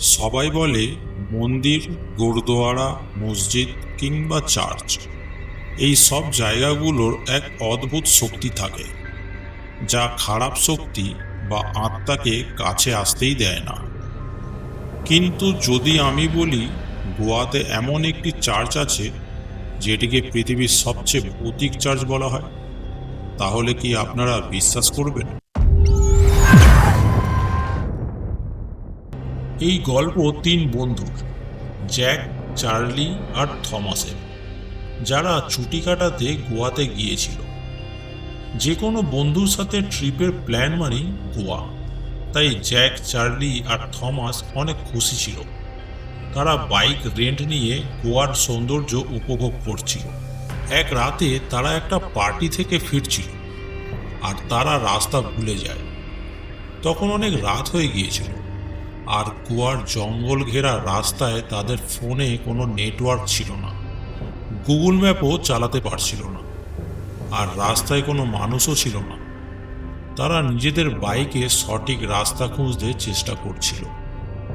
সবাই বলে মন্দির, গুরুদুয়ারা, মসজিদ কিংবা চার্চ। এই সব জায়গাগুলোর এক অদ্ভুত শক্তি থাকে, যা খারাপ শক্তি বা আত্মাকে কাছে আসতেই দেয় না। কিন্তু যদি আমি বলি, গোয়াতে এমন একটি চার্চ আছে, যেটিকে পৃথিবীর সবচেয়ে ভৌতিক চার্চ বলা হয়, তাহলে কি আপনারা বিশ্বাস করবেন? এই গল্প তিন বন্ধুর, জ্যাক, চার্লি আর থমাসের, যারা ছুটি কাটাতে গোয়াতে গিয়েছিল। যে কোনো বন্ধুর সাথে ট্রিপের প্ল্যান মানেই গোয়া। তাই জ্যাক, চার্লি আর থমাস অনেক খুশি ছিল। তারা বাইক রেন্ট নিয়ে গোয়ার সৌন্দর্য উপভোগ করছিল। এক রাতে তারা একটা পার্টি থেকে ফিরছিল আর তারা রাস্তা ভুলে যায়। তখন অনেক রাত হয়ে গিয়েছিল। আর গোয়ার জঙ্গল ঘেরা রাস্তায় তাদের ফোনে কোনো নেটওয়ার্ক ছিল না। গুগল ম্যাপও চালাতে পারছিল না। আর রাস্তায় কোনো মানুষও ছিল না। তারা নিজেদের বাইকে সঠিক রাস্তা খুঁজতে চেষ্টা করছিল।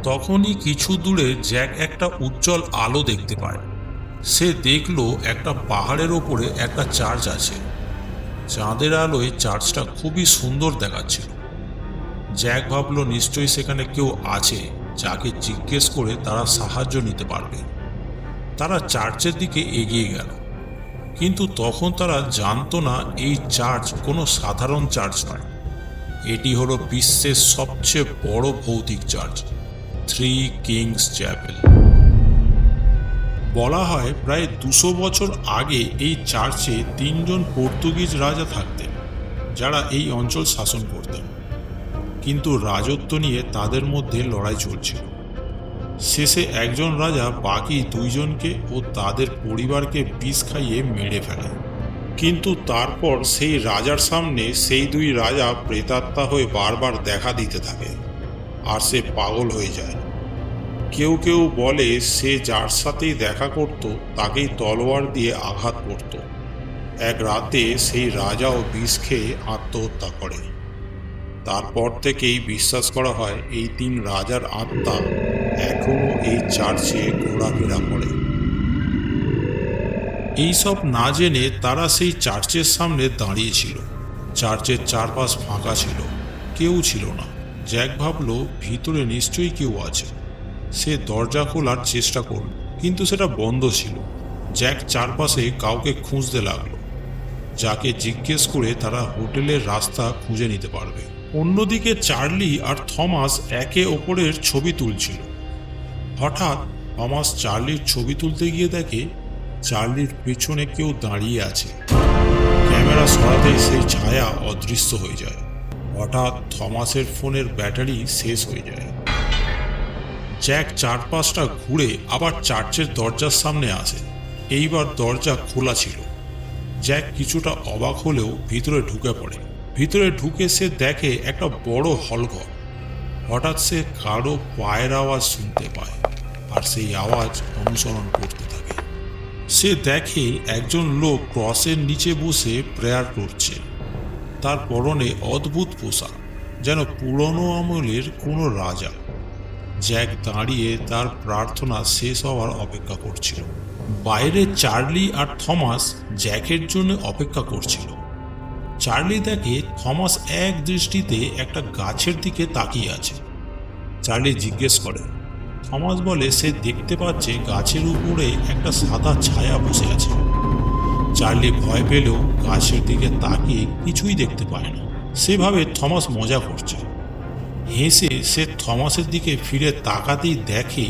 তখনই কিছু দূরে জ্যাক একটা উজ্জ্বল আলো দেখতে পায়। সে দেখল একটা পাহাড়ের ওপরে একটা চার্চ আছে। চাঁদের আলোয় চার্চটা খুবই সুন্দর দেখাচ্ছিল। জ্যাক ভাবলো, নিশ্চয়ই সেখানে কেউ আছে যাকে জিজ্ঞেস করে তারা সাহায্য নিতে পারবে। তারা চার্চের দিকে এগিয়ে গেল। কিন্তু তখন তারা জানতো না, এই চার্চ কোনো সাধারণ চার্চ নয়। এটি হলো বিশ্বের সবচেয়ে বড় ভৌতিক চার্চ, থ্রি কিংস চ্যাপেল। বলা হয় প্রায় দুশো বছর আগে এই চার্চে তিনজন পর্তুগিজ রাজা থাকতেন, যারা এই অঞ্চল শাসন করতেন। কিন্তু রাজত্ব নিয়ে তাদের মধ্যে লড়াই চলছিল। শেষে একজন রাজা বাকি দুইজনকে ও তাদের পরিবারকে বিষ খাইয়ে মেরে ফেলে। কিন্তু তারপর সেই রাজার সামনে সেই দুই রাজা প্রেতাত্মা হয়ে বারবার দেখা দিতে থাকে আর সে পাগল হয়ে যায়। কেউ কেউ বলে সে যার সাথেই দেখা করত তাকেই তলোয়ার দিয়ে আঘাত করত। এক রাতে সেই রাজাও বিষ খেয়ে আত্মহত্যা করে। তারপর থেকেই বিশ্বাস করা হয়, এই তিন রাজার আত্মা এখনও এই চার্চে ঘোরাফেরা করে। এইসব না জেনে তারা সেই চার্চের সামনে দাঁড়িয়েছিল চার্চের চারপাশ ফাঁকা ছিল, কেউ ছিল না। জ্যাক ভাবল, ভিতরে নিশ্চয়ই কেউ আছে। সে দরজা খোলার চেষ্টা করল, কিন্তু সেটা বন্ধ ছিল। জ্যাক চারপাশে কাউকে খুঁজতে লাগল। যাকে জিজ্ঞেস করে তারা হোটেলের রাস্তা খুঁজে নিতে পারবে। অন্যদিকে চার্লি আর থমাস একে ওপরের ছবি তুলছিল। হঠাৎ থমাস চার্লির ছবি তুলতে গিয়ে দেখে চার্লির পেছনে কেউ দাঁড়িয়ে আছে। ক্যামেরা সরাতেই সেই ছায়া অদৃশ্য হয়ে যায়। হঠাৎ থমাসের ফোনের ব্যাটারি শেষ হয়ে যায়। জ্যাক চারপাশটা ঘুরে আবার চার্চের দরজার সামনে আসে। এইবার দরজা খোলা ছিল। জ্যাক কিছুটা অবাক হলেও ভিতরে ঢুকে পড়ে। ভিতরে ঢুকে সে দেখে একটা বড় হলঘর। হঠাৎ সে কারও পায়ের আওয়াজ শুনতে পায় আর সেই আওয়াজ অনুসরণ করতে থাকে। সে দেখে একজন লোক ক্রসের নিচে বসে প্রেয়ার করছে। তার পরনে অদ্ভুত পোশাক, যেন পুরনো আমলের কোনো রাজা। জ্যাক দাঁড়িয়ে তার প্রার্থনা শেষ হওয়ার অপেক্ষা করছিল। বাইরে চার্লি আর থমাস জ্যাকের জন্য অপেক্ষা করছিল। চার্লি দেখে থমাস এক দৃষ্টিতে একটা গাছের দিকে তাকিয়ে আছে। চার্লি জিজ্ঞেস করে, থমাস বলে, সে দেখতে পাচ্ছে গাছের উপরে একটা সাদা ছায়া বসে আছে। চার্লি ভয় পেলেও গাছের দিকে তাকিয়ে কিছুই দেখতে পায় না। সেভাবে থমাস মজা করছে। হেসে সে থমাসের দিকে ফিরে তাকাতেই দেখে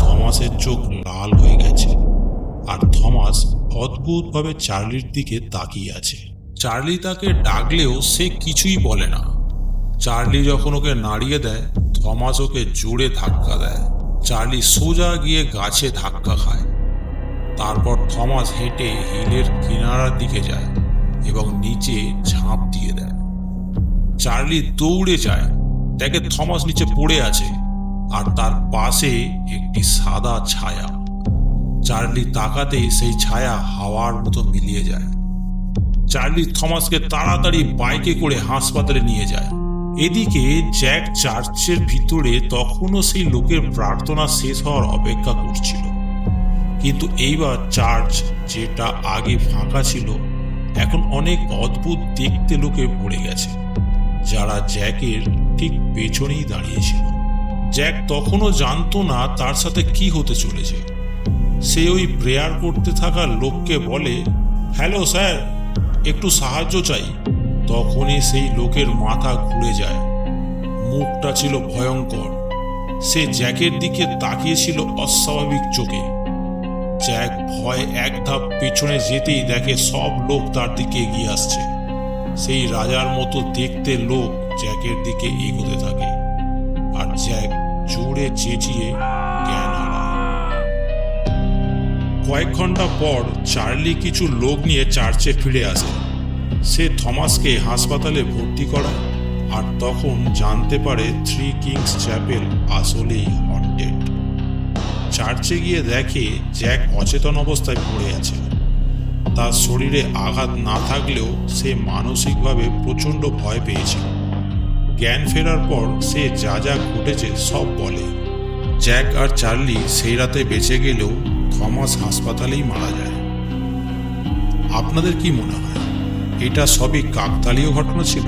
থমাসের চোখ লাল হয়ে গেছে। আর থমাস অদ্ভুতভাবে চার্লির দিকে তাকিয়ে আছে। চার্লি তাকে ডাকলেও সে কিছুই বলে না। চার্লি যখন ওকে নাড়িয়ে দেয়, থমাস ওকে জোরে ধাক্কা দেয়। চার্লি সোজা গিয়ে গাছে ধাক্কা খায়। তারপর থমাস হেঁটে হিলের কিনারার দিকে যায় এবং নিচে ঝাঁপ দিয়ে দেয়। চার্লি দৌড়ে যায়। দেখে থমাস নিচে পড়ে আছে আর তার পাশে একটি সাদা ছায়া। চার্লি তাকাতেই সেই ছায়া হাওয়ার মতো মিলিয়ে যায়। চার্লি থমাসকে তাড়াতাড়ি বাইকে করে হাসপাতালে নিয়ে যায়। এদিকে জ্যাক চার্চের ভিতরে তখনও সেই লোকের প্রার্থনা শেষ হওয়ার অপেক্ষা করছিল। কিন্তু এইবার চার্চ যেটা আগে ফাঁকা ছিল, এখন অনেক অদ্ভুত দেখতে লোকে ভরে গেছে, যারা জ্যাকের ঠিক পেছনেই দাঁড়িয়েছিল। জ্যাক তখনও জানতো না তার সাথে কি হতে চলেছে। সে ওই প্রেয়ার করতে থাকা লোককে বলে, হ্যালো স্যার একটু সাহায্য চাই, তখনই সেই লোকের মাথা ঘুরে যায়। মুখটা ছিল ভয়ঙ্কর। সে জ্যাকের দিকে তাকিয়েছিল অস্বাভাবিক চোখে। জ্যাক ভয় এক ধাপ পেছনে যেতেই দেখে সব লোক তার দিকে এগিয়ে আসছে। সেই রাজার মতো দেখতে লোক জ্যাকের দিকে এগোতে থাকে। আর জ্যাক জোরে চেঁচিয়ে জ্ঞান কয়েক ঘণ্টা পর চার্লি কিছু লোক নিয়ে চার্চে ফিরে আসে। সে থমাসকে হাসপাতালে ভর্তি করায় আর তখন জানতে পারে থ্রি কিংস চ্যাপেল আসলেই হন্টেড। চার্চে গিয়ে দেখে জ্যাক অচেতন অবস্থায় পড়ে আছে। তার শরীরে আঘাত না থাকলেও সে মানসিকভাবে প্রচণ্ড ভয় পেয়েছিল। জ্ঞান ফেরার পর সে যা যা ঘটেছে সব বলে। জ্যাক আর চার্লি সেই রাতে বেঁচে গেলেও থমাস হাসপাতালেই মারা যায়। আপনাদের কি মনে হয়, এটা সবই কাকতালীয় ঘটনা ছিল,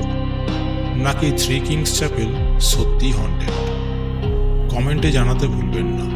নাকি থ্রি কিংস চ্যাপেল সত্যি হন্টেড কমেন্টে জানাতে ভুলবেন না।